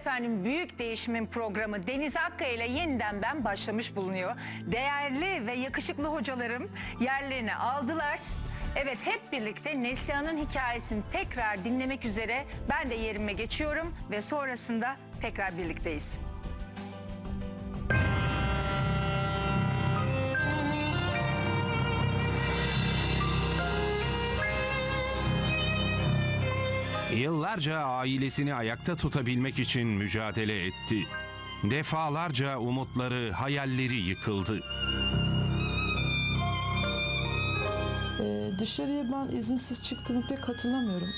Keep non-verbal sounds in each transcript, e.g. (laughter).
efendim büyük değişimin programı Deniz Akkaya ile yeniden ben başlamış bulunuyor. Değerli ve yakışıklı hocalarım yerlerini aldılar. Evet hep birlikte Neslihan'ın hikayesini tekrar dinlemek üzere ben de yerime geçiyorum ve sonrasında tekrar birlikteyiz. Yıllarca ailesini ayakta tutabilmek için mücadele etti. Defalarca umutları, hayalleri yıkıldı. Ee, dışarıya ben izinsiz çıktığımı pek hatırlamıyorum.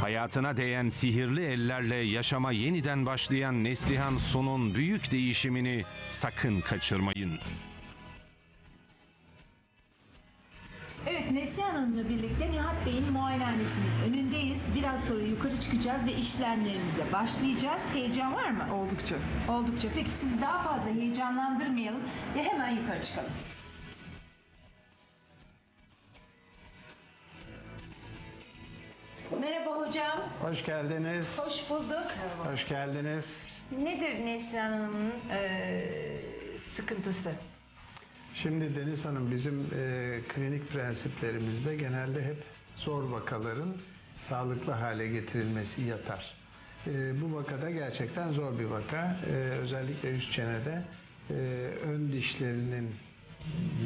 Hayatına değen sihirli ellerle yaşama yeniden başlayan Neslihan Sun'un büyük değişimini sakın kaçırmayın. Neslihan Hanım'la birlikte Nihat Bey'in muayenehanesinin önündeyiz. Biraz sonra yukarı çıkacağız ve işlemlerimize başlayacağız. Heyecan var mı? Oldukça. Oldukça. Peki siz daha fazla heyecanlandırmayalım ve hemen yukarı çıkalım. Merhaba hocam. Hoş geldiniz. Hoş bulduk. Hoş geldiniz. Nedir Neslihan Hanım'ın eee, sıkıntısı? Şimdi Deniz Hanım bizim e, klinik prensiplerimizde genelde hep zor vakaların sağlıklı hale getirilmesi yatar. E, bu vakada gerçekten zor bir vaka. E, özellikle üst çenede e, ön dişlerinin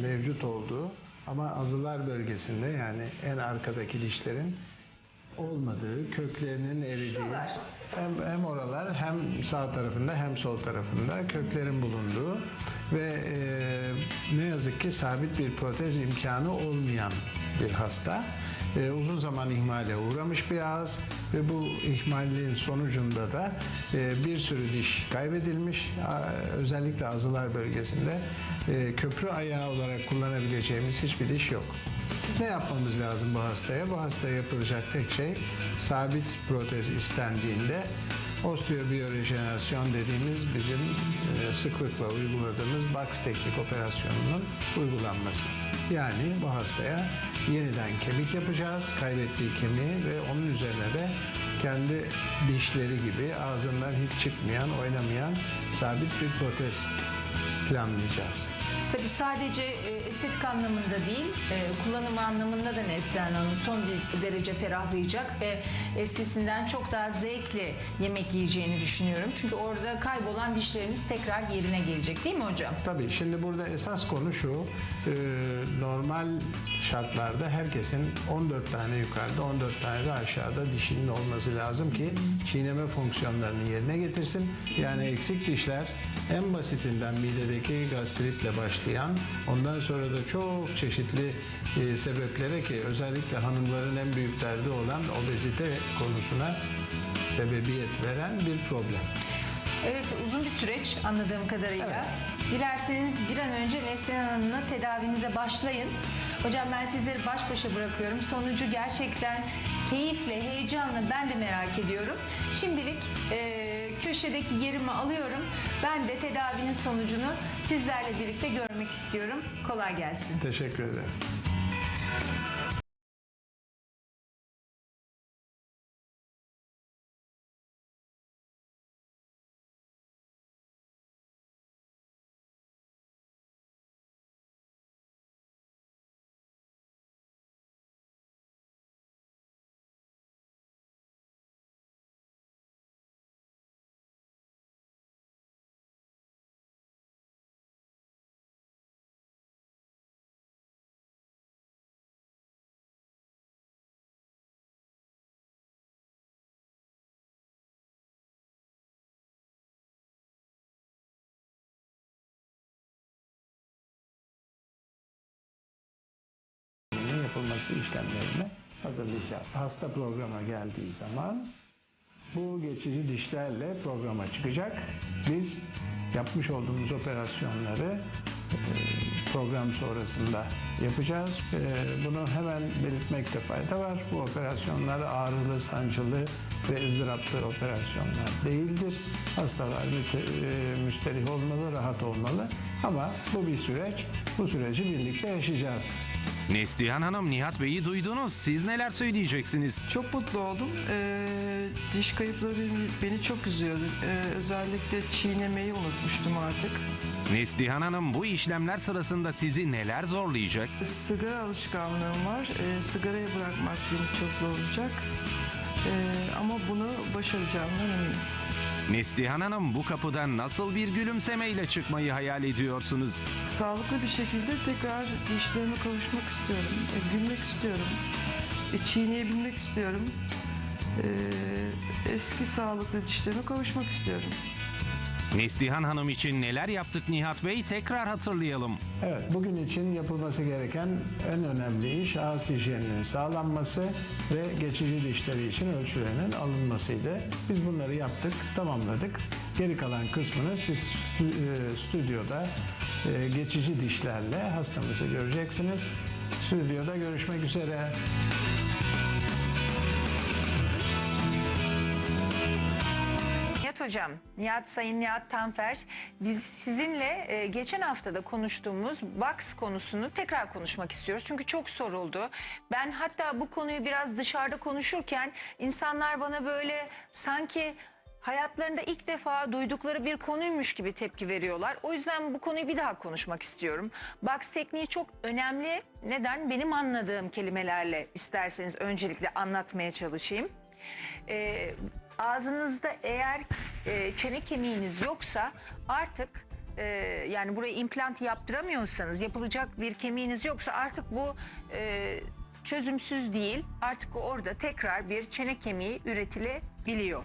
mevcut olduğu ama azılar bölgesinde yani en arkadaki dişlerin olmadığı, köklerinin eridiği, Şuralar. Hem, hem oralar hem sağ tarafında hem sol tarafında köklerin bulunduğu ve e, ne yazık ki sabit bir protez imkanı olmayan bir hasta. E, uzun zaman ihmale uğramış bir ağız ve bu ihmalin sonucunda da e, bir sürü diş kaybedilmiş. Özellikle azılar bölgesinde e, köprü ayağı olarak kullanabileceğimiz hiçbir diş yok. Ne yapmamız lazım bu hastaya? Bu hastaya yapılacak tek şey sabit protez istendiğinde osteobiyorejenerasyon dediğimiz bizim e, sıklıkla uyguladığımız box teknik operasyonunun uygulanması. Yani bu hastaya yeniden kemik yapacağız, kaybettiği kemiği ve onun üzerine de kendi dişleri gibi ağzından hiç çıkmayan, oynamayan sabit bir protez planlayacağız. Tabii sadece e, estetik anlamında değil, e, kullanımı anlamında da Neslihan Hanım son derece ferahlayacak ve eskisinden çok daha zevkli yemek yiyeceğini düşünüyorum. Çünkü orada kaybolan dişlerimiz tekrar yerine gelecek değil mi hocam? Tabii şimdi burada esas konu şu, e, normal şartlarda herkesin 14 tane yukarıda 14 tane de aşağıda dişinin olması lazım ki çiğneme fonksiyonlarını yerine getirsin. Yani eksik dişler en basitinden midedeki gastritle başlayan ondan sonra da çok çeşitli e, sebeplere ki özellikle hanımların en büyük derdi olan obezite konusuna sebebiyet veren bir problem. Evet uzun bir süreç anladığım kadarıyla. Dilerseniz bir an önce Neslihan Hanım'la tedavinize başlayın. Hocam ben sizleri baş başa bırakıyorum. Sonucu gerçekten keyifle, heyecanla ben de merak ediyorum. Şimdilik e, köşedeki yerimi alıyorum. Ben de tedavinin sonucunu sizlerle birlikte görmek istiyorum. Kolay gelsin. Teşekkür ederim. Bunun yapılması işlemlerini hazırlayacağız. Hasta programa geldiği zaman bu geçici dişlerle programa çıkacak. Biz yapmış olduğumuz operasyonları e, program sonrasında yapacağız. E, Bunu hemen belirtmekte fayda var. Bu operasyonlar ağrılı, sancılı ve ızdıraplı operasyonlar değildir. Hastalar e, müsterih olmalı, rahat olmalı. Ama bu bir süreç. Bu süreci birlikte yaşayacağız. Neslihan Hanım, Nihat Bey'i duydunuz. Siz neler söyleyeceksiniz? Çok mutlu oldum. Ee, diş kayıpları beni, beni çok üzüyordu. Ee, özellikle çiğnemeyi unutmuştum artık. Neslihan Hanım, bu işlemler sırasında sizi neler zorlayacak? Sigara alışkanlığım var. Ee, sigarayı bırakmak beni çok zorlayacak. Ee, ama bunu başaracağımdan eminim. Neslihan Hanım, bu kapıdan nasıl bir gülümsemeyle çıkmayı hayal ediyorsunuz? Sağlıklı bir şekilde tekrar dişlerime kavuşmak istiyorum. E, gülmek istiyorum. E, çiğneyebilmek istiyorum. Ee, eski sağlıklı dişlerime kavuşmak istiyorum. Neslihan Hanım için neler yaptık Nihat Bey? Tekrar hatırlayalım. Evet, bugün için yapılması gereken en önemli iş ağız hijyeninin sağlanması ve geçici dişleri için ölçülerinin alınmasıydı. Biz bunları yaptık, tamamladık. Geri kalan kısmını siz e, stüdyoda e, geçici dişlerle hastamızı göreceksiniz. Stüdyoda görüşmek üzere. Hocam, Nihat Sayın Nihat Tanfer, biz sizinle e, geçen haftada konuştuğumuz box konusunu tekrar konuşmak istiyoruz. Çünkü çok soruldu. Ben hatta bu konuyu biraz dışarıda konuşurken insanlar bana böyle sanki hayatlarında ilk defa duydukları bir konuymuş gibi tepki veriyorlar. O yüzden bu konuyu bir daha konuşmak istiyorum. Box tekniği çok önemli. Neden? Benim anladığım kelimelerle isterseniz öncelikle anlatmaya çalışayım. Ee, ağzınızda eğer e, çene kemiğiniz yoksa artık e, yani buraya implant yaptıramıyorsanız yapılacak bir kemiğiniz yoksa artık bu e, çözümsüz değil. Artık orada tekrar bir çene kemiği üretilebiliyor.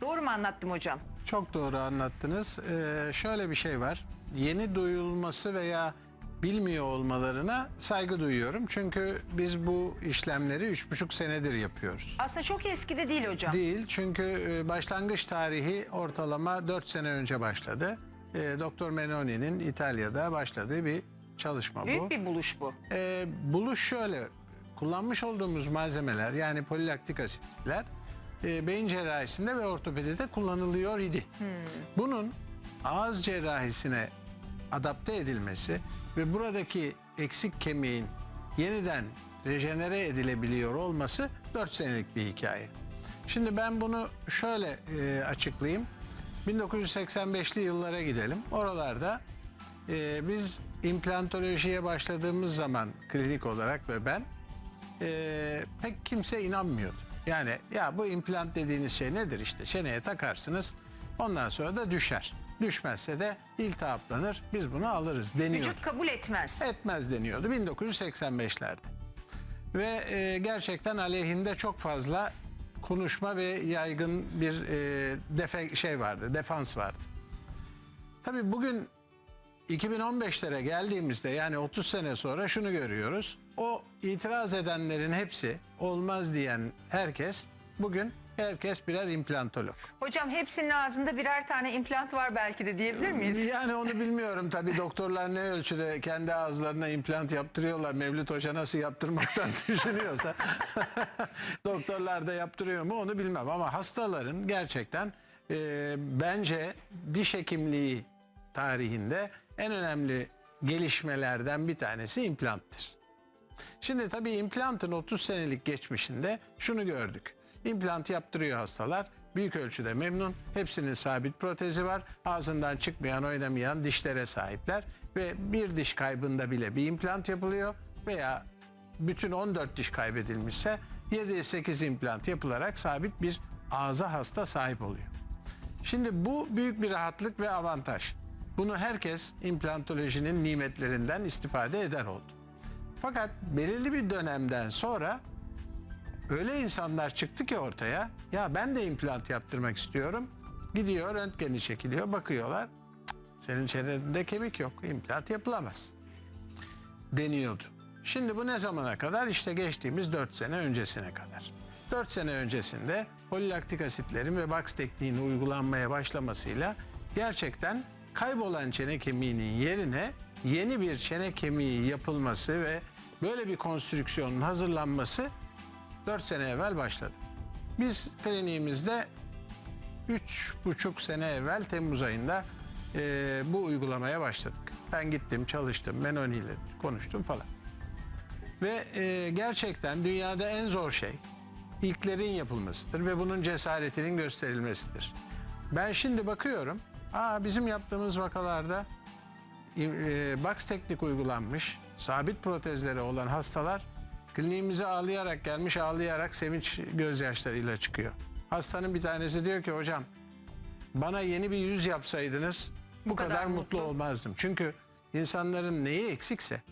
Doğru mu anlattım hocam? Çok doğru anlattınız. Ee, şöyle bir şey var. Yeni duyulması veya bilmiyor olmalarına saygı duyuyorum. Çünkü biz bu işlemleri üç buçuk senedir yapıyoruz. Aslında çok eski de değil hocam. Değil çünkü e, başlangıç tarihi ortalama 4 sene önce başladı. E, Doktor Menoni'nin İtalya'da başladığı bir çalışma bu. Büyük bir buluş bu. E, buluş şöyle, kullanmış olduğumuz malzemeler yani polilaktik asitler e, beyin cerrahisinde ve ortopedide kullanılıyor idi. Bunun ağız cerrahisine adapte edilmesi ve buradaki eksik kemiğin yeniden rejenere edilebiliyor olması 4 senelik bir hikaye. Şimdi ben bunu şöyle e, açıklayayım. 1985'li yıllara gidelim. Oralarda e, biz implantolojiye başladığımız zaman klinik olarak ve ben e, pek kimse inanmıyordu. Yani ya bu implant dediğiniz şey nedir işte çeneye takarsınız ondan sonra da düşer. Düşmezse de iltihaplanır biz bunu alırız deniyordu. Vücut kabul etmez. Etmez deniyordu 1985'lerde. Ve e, gerçekten aleyhinde çok fazla konuşma ve yaygın bir e, defe şey vardı, defans vardı. Tabii bugün 2015'lere geldiğimizde yani 30 sene sonra şunu görüyoruz. O itiraz edenlerin hepsi olmaz diyen herkes bugün herkes birer implantolog. Hocam hepsinin ağzında birer tane implant var belki de diyebilir miyiz? Yani onu bilmiyorum tabii doktorlar ne ölçüde kendi ağızlarına implant yaptırıyorlar. Mevlüt Hoca nasıl yaptırmaktan (laughs) düşünüyorsa (laughs) doktorlar da yaptırıyor mu onu bilmem. Ama hastaların gerçekten e, bence diş hekimliği tarihinde en önemli gelişmelerden bir tanesi implanttır. Şimdi tabii implantın 30 senelik geçmişinde şunu gördük. İmplant yaptırıyor hastalar. Büyük ölçüde memnun. Hepsinin sabit protezi var. Ağzından çıkmayan, oynamayan dişlere sahipler. Ve bir diş kaybında bile bir implant yapılıyor. Veya bütün 14 diş kaybedilmişse 7-8 implant yapılarak sabit bir ağza hasta sahip oluyor. Şimdi bu büyük bir rahatlık ve avantaj. Bunu herkes implantolojinin nimetlerinden istifade eder oldu. Fakat belirli bir dönemden sonra öyle insanlar çıktı ki ortaya ya ben de implant yaptırmak istiyorum. Gidiyor röntgeni çekiliyor bakıyorlar. "Cık, Senin çenende kemik yok implant yapılamaz deniyordu. Şimdi bu ne zamana kadar? İşte geçtiğimiz 4 sene öncesine kadar. 4 sene öncesinde polilaktik asitlerin ve box tekniğinin uygulanmaya başlamasıyla gerçekten kaybolan çene kemiğinin yerine yeni bir çene kemiği yapılması ve böyle bir konstrüksiyonun hazırlanması 4 sene evvel başladı. Biz kliniğimizde üç buçuk sene evvel Temmuz ayında e, bu uygulamaya başladık. Ben gittim, çalıştım, Menoni ile konuştum falan. Ve e, gerçekten dünyada en zor şey ilklerin yapılmasıdır ve bunun cesaretinin gösterilmesidir. Ben şimdi bakıyorum, aa bizim yaptığımız vakalarda e, box teknik uygulanmış, sabit protezleri olan hastalar kliniğimize ağlayarak gelmiş, ağlayarak sevinç gözyaşlarıyla çıkıyor. Hastanın bir tanesi diyor ki hocam bana yeni bir yüz yapsaydınız bu, kadar, mutlu. olmazdım. Çünkü insanların neyi eksikse,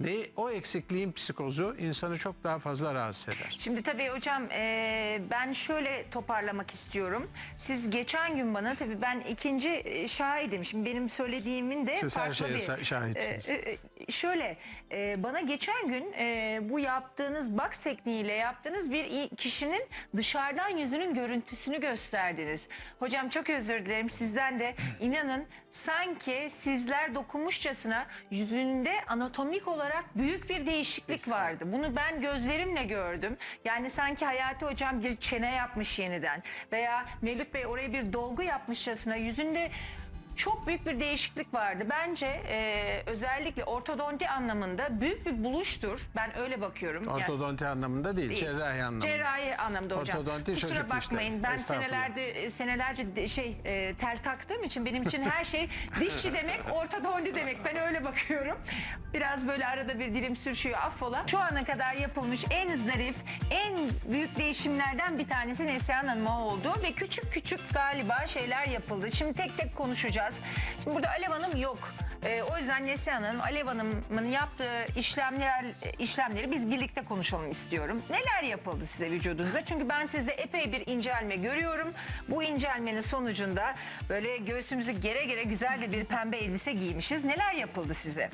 neyi, o eksikliğin psikozu insanı çok daha fazla rahatsız eder. Şimdi tabii hocam e, ben şöyle toparlamak istiyorum. Siz geçen gün bana tabii ben ikinci e, şahidim. Şimdi benim söylediğimin de Siz her farklı şeye bir... sa- şahitsiniz. E, e, e, şöyle e, bana geçen gün e, bu yaptığınız box tekniğiyle yaptığınız bir i- kişinin dışarıdan yüzünün görüntüsünü gösterdiniz. Hocam çok özür dilerim sizden de inanın sanki sizler dokunmuşçasına yüzünde anatomik olarak büyük bir değişiklik vardı. Bunu ben gözlerimle gördüm. Yani sanki Hayati hocam bir çene yapmış yeniden veya Mevlüt Bey oraya bir dolgu yapmışçasına yüzünde çok büyük bir değişiklik vardı. Bence e, özellikle ortodonti anlamında büyük bir buluştur. Ben öyle bakıyorum. Yani- Ortodonti anlamında değil, Değil. cerrahi anlamında. Cerrahi anlamda hocam. Ortodonti Kusura bakmayın. işleri. Ben senelerde senelerce şey e, tel taktığım için benim için her şey (laughs) dişçi demek, ortodonti demek. Ben öyle bakıyorum. Biraz böyle arada bir dilim sürüşüyor affola. Şu ana kadar yapılmış en zarif, en büyük değişimlerden bir tanesi Neslihan Hanım'a oldu ve küçük küçük galiba şeyler yapıldı. Şimdi tek tek konuşacağız. Şimdi burada Alev Hanım yok. Ee, o yüzden Neslihan Hanım, Alev Hanım'ın yaptığı işlemler işlemleri biz birlikte konuşalım istiyorum. Neler yapıldı size vücudunuza? Çünkü ben sizde epey bir incelme görüyorum. Bu incelmenin sonucunda böyle göğsümüzü gere gere güzel de bir pembe elbise giymişiz. Neler yapıldı size?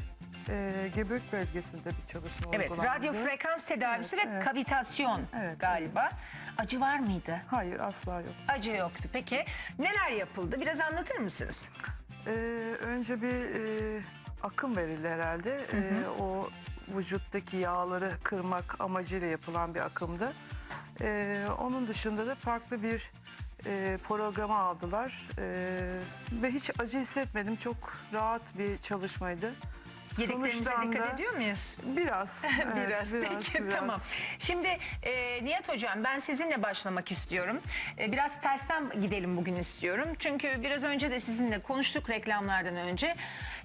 Ee, göbek bölgesinde bir çalışma Evet, uygulandı. radyo frekans tedavisi Evet, ve evet. kavitasyon Evet, galiba. Acı var mıydı? Hayır asla yok. Acı yoktu. Peki neler yapıldı? Biraz anlatır mısınız? Ee, önce bir e, akım verildi herhalde. Ee, o vücuttaki yağları kırmak amacıyla yapılan bir akımdı. Ee, onun dışında da farklı bir e, programa aldılar. Ee, ve hiç acı hissetmedim. Çok rahat bir çalışmaydı. Yediklerimize Sonuçtan dikkat da ediyor muyuz? Biraz. (laughs) evet, biraz, peki biraz. tamam. Şimdi e, Nihat Hocam ben sizinle başlamak istiyorum. E, biraz tersten gidelim bugün istiyorum. Çünkü biraz önce de sizinle konuştuk reklamlardan önce.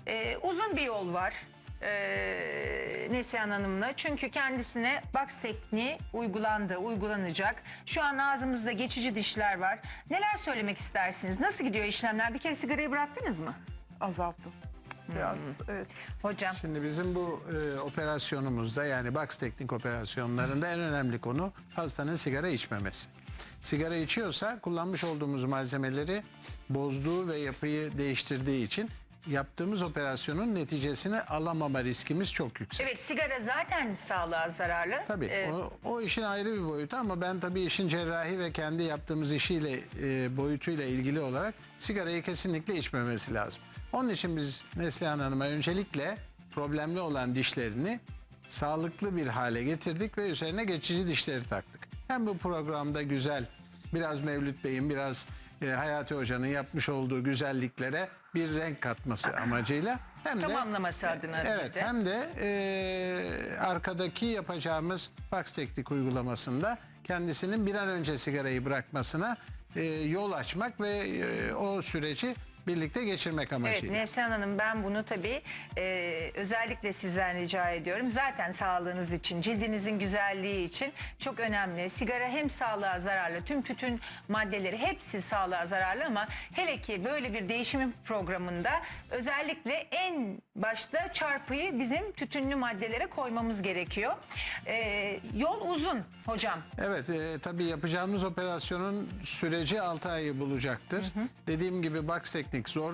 E, uzun bir yol var. E, Neslihan Hanım'la. Çünkü kendisine box tekniği uygulandı, uygulanacak. Şu an ağzımızda geçici dişler var. Neler söylemek istersiniz? Nasıl gidiyor işlemler? Bir kere sigarayı bıraktınız mı? Azalttım. Biraz evet. Hocam. Şimdi bizim bu e, operasyonumuzda yani box teknik operasyonlarında en önemli konu hastanın sigara içmemesi. Sigara içiyorsa kullanmış olduğumuz malzemeleri bozduğu ve yapıyı değiştirdiği için yaptığımız operasyonun neticesini alamama riskimiz çok yüksek. Evet sigara zaten sağlığa zararlı. Tabii E, o, o işin ayrı bir boyutu ama ben tabii işin cerrahi ve kendi yaptığımız işiyle e, boyutuyla ilgili olarak sigarayı kesinlikle içmemesi lazım. Onun için biz Neslihan Hanım'a öncelikle problemli olan dişlerini sağlıklı bir hale getirdik ve üzerine geçici dişleri taktık. Hem bu programda güzel biraz Mevlüt Bey'in biraz e, Hayati Hoca'nın yapmış olduğu güzelliklere bir renk katması amacıyla hem de Tamamlaması adına bir Evet de. hem de e, arkadaki yapacağımız box teknik uygulamasında kendisinin bir an önce sigarayı bırakmasına e, yol açmak ve e, o süreci birlikte geçirmek Evet amacıyla. Neslihan Hanım ben bunu tabii e, özellikle sizden rica ediyorum. Zaten sağlığınız için, cildinizin güzelliği için çok önemli. Sigara hem sağlığa zararlı, tüm tütün maddeleri hepsi sağlığa zararlı ama hele ki böyle bir değişim programında özellikle en başta çarpıyı bizim tütünlü maddelere koymamız gerekiyor. E, yol uzun hocam. Evet e, tabii yapacağımız operasyonun süreci 6 ayı bulacaktır. Dediğim gibi box teknik zor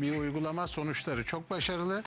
bir uygulama sonuçları çok başarılı.